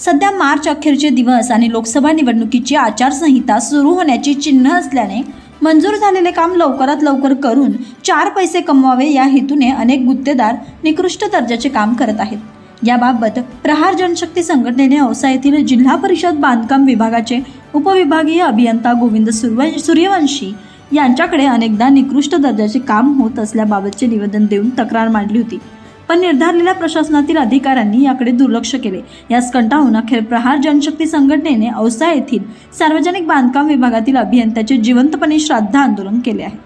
सध्या मार्च अखेरचे दिवस आणि लोकसभा निवडणुकीची आचारसंहिता सुरू होण्याची चिन्ह असल्याने मंजूर झालेले काम लवकरात लवकर करून चार पैसे कमवावे या हेतूने अनेक गुत्तेदार निकृष्ट दर्जाचे काम करत आहेत. याबाबत प्रहार जनशक्ती संघटनेने औसा येथील जिल्हा परिषद बांधकाम विभागाचे उपविभागीय अभियंता गोविंद सुर्व सूर्यवंशी यांच्याकडे अनेकदा निकृष्ट दर्जाचे काम होत असल्याबाबतचे निवेदन देऊन तक्रार मांडली होती. पण निर्धारलेल्या प्रशासनातील अधिकाऱ्यांनी याकडे दुर्लक्ष केले. यास कंटाळून अखेर प्रहार जनशक्ती संघटनेने औसा येथील सार्वजनिक बांधकाम विभागातील अभियंत्याचे जिवंतपणे श्राद्ध आंदोलन केले आहे.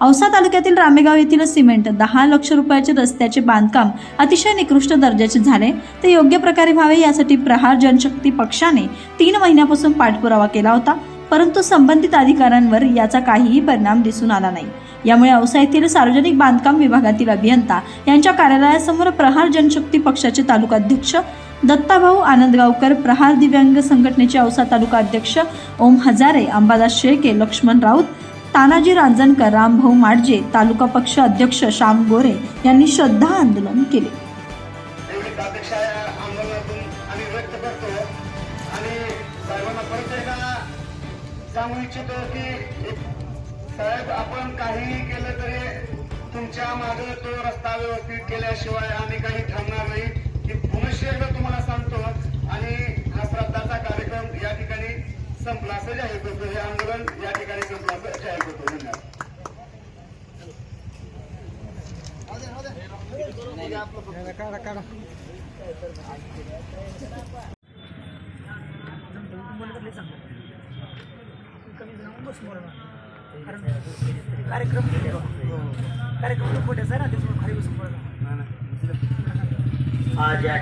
औसा तालुक्यातील रामेगाव येथील सिमेंट दहा लक्ष रुपयाचे रस्त्याचे बांधकाम अतिशय निकृष्ट दर्जाचे झाले. ते योग्य प्रकारे व्हावे यासाठी प्रहार जनशक्ती पक्षाने तीन महिन्यापासून पाठपुरावा केला होता. परंतु संबंधित अधिकाऱ्यांवर याचा काहीही परिणाम दिसून आला नाही. यामुळे औसा येथील सार्वजनिक बांधकाम विभागातील अभियंता यांच्या कार्यालयासमोर प्रहार जनशक्ती पक्षाचे तालुकाध्यक्ष दत्ताभाऊ आनंदगावकर प्रहार दिव्यांग संघटनेचे औसा तालुका अध्यक्ष ओम हजारे अंबादास शेळके लक्ष्मण राऊत तानाजी रांजणकर रामभाऊ माडजे तालुका पक्ष अध्यक्ष श्याम गोरे यांनी श्रद्धा आंदोलन केले. आंदोलनातून आम्ही व्यक्त करतो आणि सर्वांना परत एकदा सांगू इच्छितो की साहेब आपण काहीही केलं तरी तुमच्या मागे तो रस्ता व्यवस्थित केल्याशिवाय आम्ही काही थांबणार नाही. की पुनश्च एकदा तुम्हाला सांगतो आणि हा श्रद्धाचा कार्यक्रम या ठिकाणी संपला असं जाहीर करतो. हे आंदोलन या ठिकाणी संपला असं जाहीर करतो. धन्यवाद. कार्यक्रम कार्यक्रम खोट्याचा आहे ना त्याच्यामुळे खाली बसून बोलणार आज या